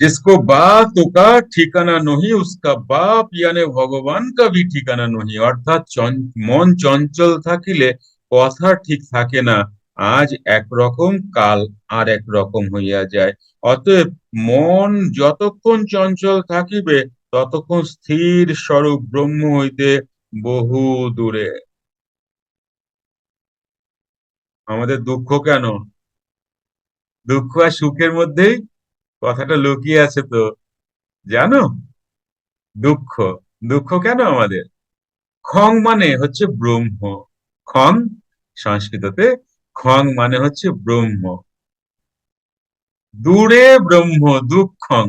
जिसको बात का ঠিকানা নহি उसका বাপ ইয়ানে ভগবান का भी ঠিকানা নহি অর্থাৎ চন- মন চঞ্চল থাকিলে কথা ঠিক থাকে না আজ একরকম কাল আর এক রকম হইয়া যায় অতএব মন যতক্ষণ চঞ্চল থাকিবে ততক্ষণ স্থির স্বরূপ ব্রহ্ম হইতে বহু দূরে আমাদের দুঃখ কেন দুঃখ আর সুখের মধ্যেই কথাটা লুকিয়ে আছে তো। জানো? দুঃখ। দুঃখ কেন আমাদের? খং মানে হচ্ছে ব্রহ্ম। খং সংস্কৃততে খং মানে হচ্ছে ব্রহ্ম। দূরে ব্রহ্ম, দুঃখং।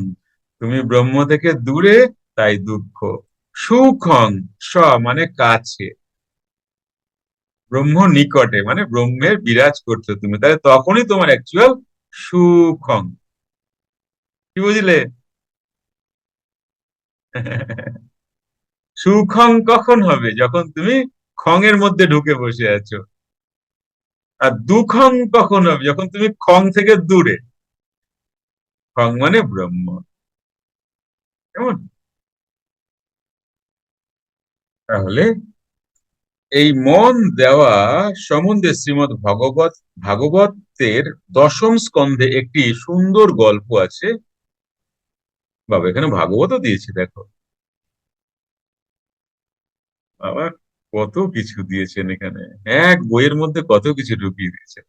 তুমি ব্রহ্ম থেকে দূরে, তাই দুঃখ। সুখং, স মানে কাছে। ব্রহ্ম নিকটে মানে ব্রহ্মের বিরাজ করছ তুমি। তাহলে তখনই তোমার অ্যাকচুয়াল সুখং। কি বুঝলে? সুখং কখন হবে? যখন তুমি খং এর মধ্যে ঢুকে বসে আছো। আর দুঃখং কখন হবে? যখন তুমি খং থেকে দূরে। খং মানে ব্রহ্ম। কেমন? তাহলে এই মন দেওয়া সম্বন্ধে শ্রীমদ ভগবত ভাগবতের দশম স্কন্ধে একটি সুন্দর গল্প আছে। বাবা, এখানে ভাগবতও দিয়েছে, দেখো। বাবা, কত কিছু দিয়েছেন এখানে। এক বইয়ের মধ্যে কত কিছু ঢুকিয়ে দিয়েছে।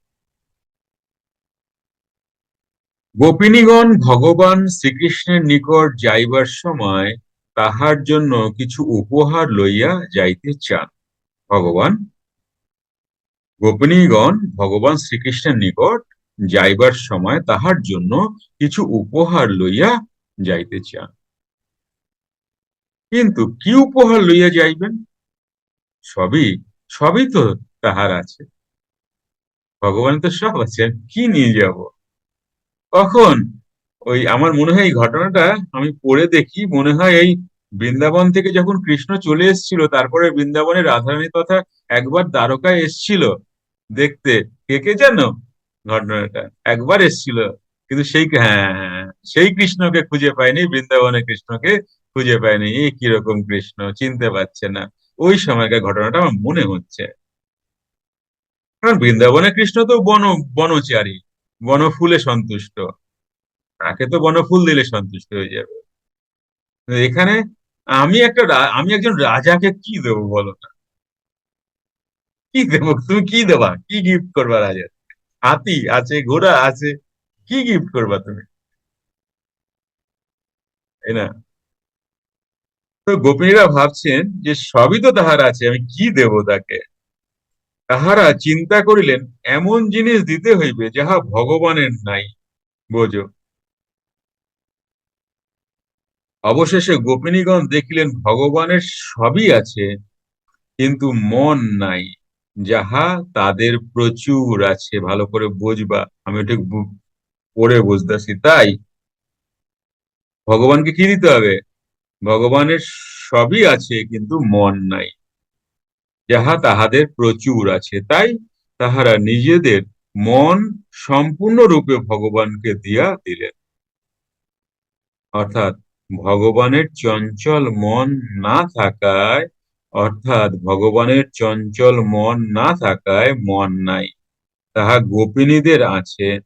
গোপিনীগণ ভগবান শ্রীকৃষ্ণের নিকট যাইবার সময় তাহার জন্য কিছু উপহার লইয়া যাইতে চান। ভগবান, গোপিনীগণ ভগবান শ্রীকৃষ্ণের নিকট যাইবার সময় তাহার জন্য কিছু উপহার লইয়া যাইতে চান। কিন্তু কি উপহার লইয়া যাইবেন? সবই সবই তো তাহার আছে। ভগবান তো সব আছে কি নিয়ে যাব? কখন? ওই আমার মনে হয় এই ঘটনাটা আমি পড়ে দেখি মনে হয় এই বৃন্দাবন থেকে যখন কৃষ্ণ চলে এসেছিল তারপরে বৃন্দাবনে রাধারানী তথা একবার দ্বারকায় এসছিল দেখতে। কে কে জানো ঘটনাটা? একবার এসছিল কিন্তু সেই হ্যাঁ হ্যাঁ, সেই কৃষ্ণকে খুঁজে পায়নি, বৃন্দাবনে কৃষ্ণকে খুঁজে পায়নি। এই কীরকম কৃষ্ণ, চিনতে পারছে না। ওই সময়কার ঘটনাটা আমার মনে হচ্ছে। কারণ বৃন্দাবনে কৃষ্ণ তো বন, বনচারী, বনফুলে সন্তুষ্ট। তাকে তো বনফুল দিলে সন্তুষ্ট হয়ে যাবে। এখানে আমি একটা আমি একজন রাজাকে কি দেবো বলো না? কি দেবো? তুমি কি দেবা? কি গিফট করবা রাজা হাতি আছে, ঘোড়া আছে, কি গিফট করবা তুমি? তাই না? তো গোপিনীরা ভাবছেন যে সবই তো তাহার আছে, আমি কি দেব তাকে? তাহারা চিন্তা করিলেন, এমন জিনিস দিতে হইবে যাহা ভগবানের নাই। বোঝো। অবশেষে গোপিনীগণ দেখিলেন, ভগবানের সবই আছে, কিন্তু মন নাই, যাহা তাদের প্রচুর আছে। ভালো করে বুঝবা, আমি ঠিক পড়ে বুঝতেছি, তাই ভগবানকে কি দিতে হবে? ভগবানের সবই আছে, কিন্তু মন নাই। যাহা তাহাদের প্রচুর আছে, তাই তাহারা নিজেদের মন সম্পূর্ণরূপে ভগবানকে দিয়া দিলেন। অর্থাৎ ভগবানের চঞ্চল মন না থাকায়, অর্থাৎ ভগবানের চঞ্চল মন না থাকায় মন নাই। তাহা গোপিনীদের আছে,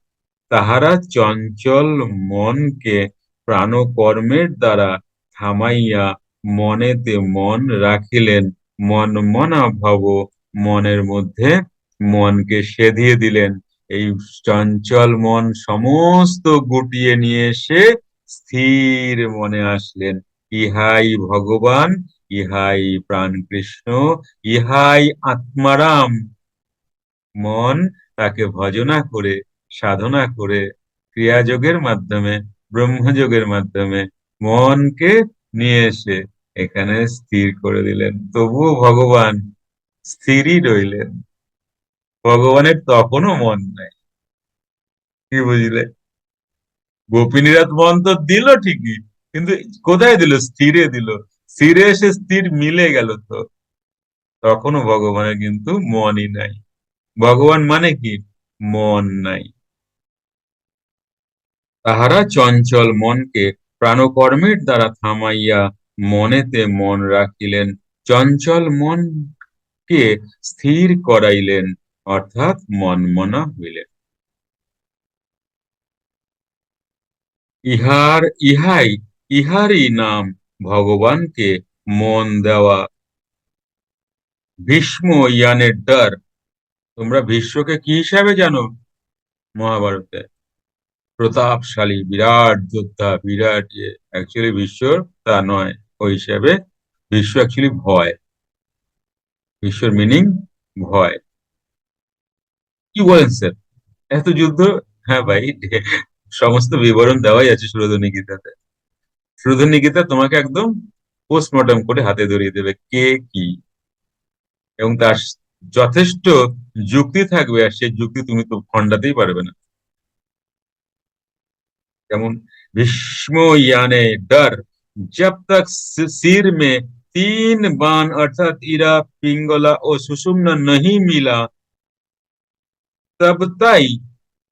তাহারা চঞ্চল মনকে প্রাণকর্মের দ্বারা থামাইয়া মনেতে মন রাখিলেন, মন মনা ভব মনের মধ্যে মনকে সেধিয়ে দিলেন। এই চঞ্চল মন সমস্ত গুটিয়ে নিয়ে এসে স্থির মনে আসলেন। ইহাই ভগবান, ইহাই প্রাণ কৃষ্ণ ইহাই আত্মারাম। মন তাকে ভজনা করে, সাধনা করে, ক্রিয়াযোগের মাধ্যমে ব্রহ্মযোগের মাধ্যমে মনকে নিয়ে এসে এখানে স্থির করে দিলেন। তবুও ভগবান স্থিরই রইলেন। ভগবানের তখনও মন নাই। কি বুঝলে? গোপিনীরাত মন তো দিল ঠিকই, কিন্তু কোথায় দিল? স্থিরে দিল। স্থিরে এসে স্থির মিলে গেল তো। তখনও ভগবানের কিন্তু মনই নাই। ভগবান মানে কি? মন নাই। তাহারা চঞ্চল মনকে প্রাণকর্মের দ্বারা থামাইয়া মনেতে মন রাখিলেন। চঞ্চল মনকে স্থির করাইলেন, অর্থাৎ মনমনা হইলেন। ইহার, ইহাই, ইহারই নাম ভগবানকে মন দেওয়া। ভীষ্ম ইয়ানের ডর তোমরা ভীষ্মকে কি হিসাবে জানো মহাভারতে? প্রতাপশালী বিরাট যোদ্ধা, বিরাট অ্যাকচুয়ালি বিশ্বর, তা নয় ওই হিসাবে বিশ্ব অ্যাকচুয়ালি ভয়। বিশ্বর মিনিং ভয়। কি বলেন স্যার এত যুদ্ধ? হ্যাঁ ভাই, সমস্ত বিবরণ দেওয়াই আছে সুরধনী গীতাতে সুরধনী গীতা তোমাকে একদম পোস্টমর্টম করে হাতে ধরিয়ে দেবে, কে কি? এবং তার যথেষ্ট যুক্তি থাকবে, আর সেই যুক্তি তুমি তো খণ্ডাতেই পারবে না। যেমন ভীষ্ম ইয়ানে ডর जब तक सिर में तीन बाण अर्थात इरा पिंगला और सुषुम्ना नहीं मिला तब ताई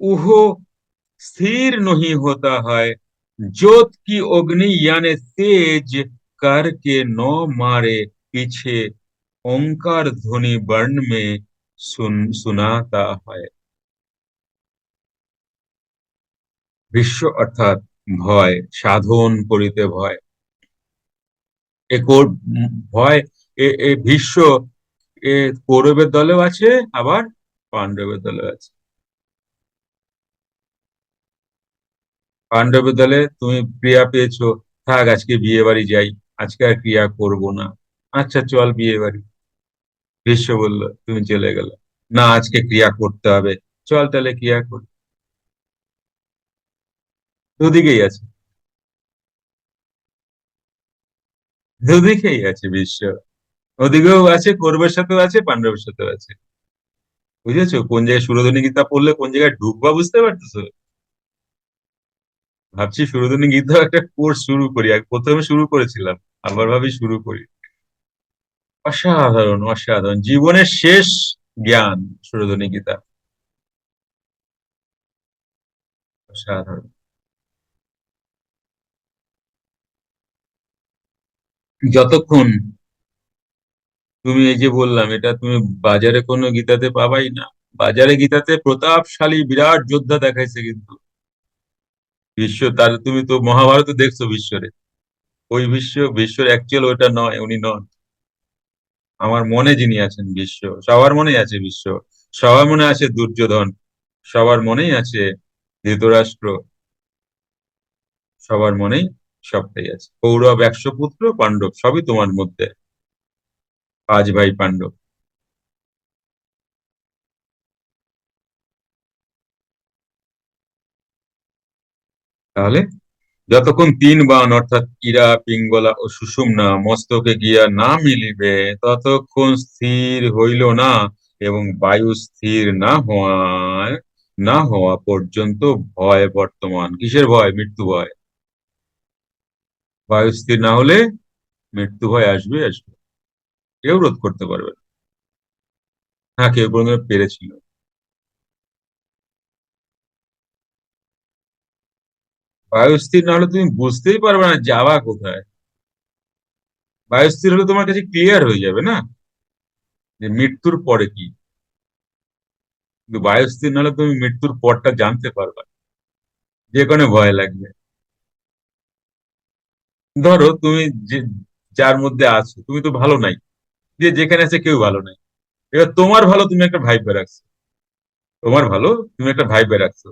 उहो स्थिर नहीं होता है जोत की अग्नि यानी तेज करके नौ मारे पीछे ओंकार ध्वनि वर्ण में सुन सुनाता है বিশ্ব অর্থাৎ ভয়, সাধন করিতে ভয়। এ ভয়, এ ভীষ্ম এ কৌরবের দলেও আছে, আবার পাণ্ডবের দলেও আছে। পাণ্ডবের দলে তুমি ক্রিয়া পেয়েছ, থাক আজকে বিয়ে বাড়ি যাই, আজকে আর ক্রিয়া করব না। আচ্ছা চল বিয়ে বাড়ি। ভীষ্ম বলল, তুমি চলে গেল। না, আজকে ক্রিয়া করতে হবে। চল তাহলে ক্রিয়া করি। দুদিকেই আছে। দুদিকেই আছে বিশ্ব। ওদিকেও আছে, কৌরবের সাথেও আছে, পাণ্ডবের সাথেও আছে। বুঝেছ? কোন জায়গায় সুরধনী গীতা পড়লে কোন জায়গায় ঢুকবা বুঝতে পারতেছো? ভাবছি সুরধনী গীতা একটা কোর্স শুরু করি। প্রথমে শুরু করেছিলাম, আবার ভাবি শুরু করি। অসাধারণ অসাধারণ। জীবনের শেষ জ্ঞান সুরধনী গীতা। অসাধারণ। যতক্ষণ তুমি এই যে বললাম, এটা তুমি বাজারে কোনো গীতাতে পাবাই না। বাজারে গীতাতে প্রতাপশালী বিরাট যোদ্ধা দেখাইছে কিন্তু। বিশ্ব তার, তুমি তো মহাভারত দেখছ বিশ্বরে। ওই বিশ্ব, বিশ্বর অ্যাকচুয়াল ওটা নয়, উনি নন। আমার মনে যিনি আছেন বিশ্ব, সবার মনেই আছে বিশ্ব। সবার মনে আছে দুর্যোধন, সবার মনেই আছে ধৃতরাষ্ট্র। সবার মনেই সবটাই আছে। কৌরব একশো পুত্র, পাণ্ডব সবই তোমার মধ্যে। পাঁচ ভাই পাণ্ডব। তাহলে যতক্ষণ তিন বান, অর্থাৎ ইরা, পিঙ্গলা ও সুষুম্না মস্তকে গিয়া না মিলিবে, ততক্ষণ স্থির হইল না এবং বায়ু স্থির না হওয়ায়, না হওয়া পর্যন্ত ভয় বর্তমান। কিসের ভয়? মৃত্যু ভয়। বায়ু স্থির না হলে মৃত্যু ভয় আসবে আসবে। কেউ রোধ করতে পারবে না। হ্যাঁ কেউ কোনো পেরেছিল। বায়ুস্থির না হলে তুমি বুঝতেই পারবে না যাওয়া কোথায়। বায়ুস্থির হলে তোমার কাছে ক্লিয়ার হয়ে যাবে না যে মৃত্যুর পরে কি। কিন্তু বায়ুস্থির না হলে তুমি মৃত্যুর পরটা জানতে পারবে যে কোনো ভয় লাগবে। ধরো তুমি যার মধ্যে আছো, তুমি তো ভালো নাই। যে যেখানে আছে কেউ ভালো নাই। এবার তোমার ভালো তুমি একটা ভাইবে রাখছো। তোমার ভালো তুমি একটা ভাইবে রাখছো।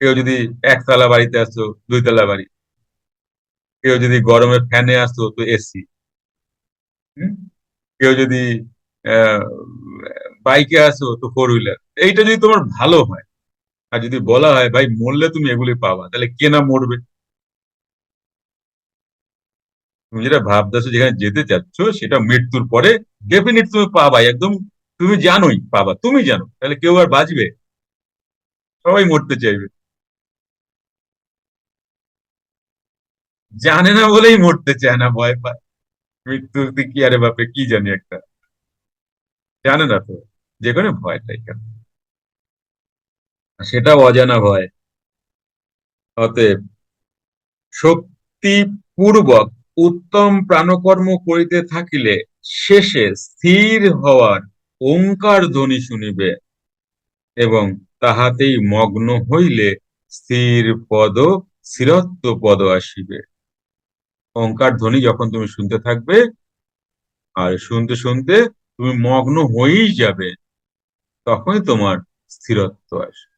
কেউ যদি একতলা বাড়িতে আসছো দুইতলা বাড়ি। কেউ যদি গরমে ফ্যানে আসতো তো এসি। কেউ যদি বাইকে আসো তো ফোর হুইলার এইটা যদি তোমার ভালো হয়, আর যদি বলা হয়, ভাই, মরলে তুমি এগুলি পাবা, তাহলে কে না মরবে? তুমি যেটা ভাবতেছো যেখানে যেতে চাচ্ছ, সেটা মৃত্যুর পরে ডেফিনেট তুমি পাবা, একদম তুমি জানোই পাবা, তুমি জানো, তাহলে কেউ আর বাঁচবে? সবাই মরতে চাইবে। জানে না বলেই মরতে চায় না, ভয় পায়। মৃত্যুতে কি, আরে বাপে কি জানি একটা। জানে না তো, যে কোনো ভয়টাই কেন? সেটা অজানা ভয়। অতএব শক্তিপূর্বক উত্তম প্রাণকর্ম করিতে থাকিলে শেষে স্থির হওয়ার ওঙ্কার ধ্বনি শুনিবে এবং তাহাতেই মগ্ন হইলে স্থির পদ, স্থিরত্ব পদ আসিবে। ওঙ্কার ধ্বনি যখন তুমি শুনতে থাকবে, আর শুনতে শুনতে তুমি মগ্ন হয়েই যাবে, তখনই তোমার স্থিরত্ব আসবে।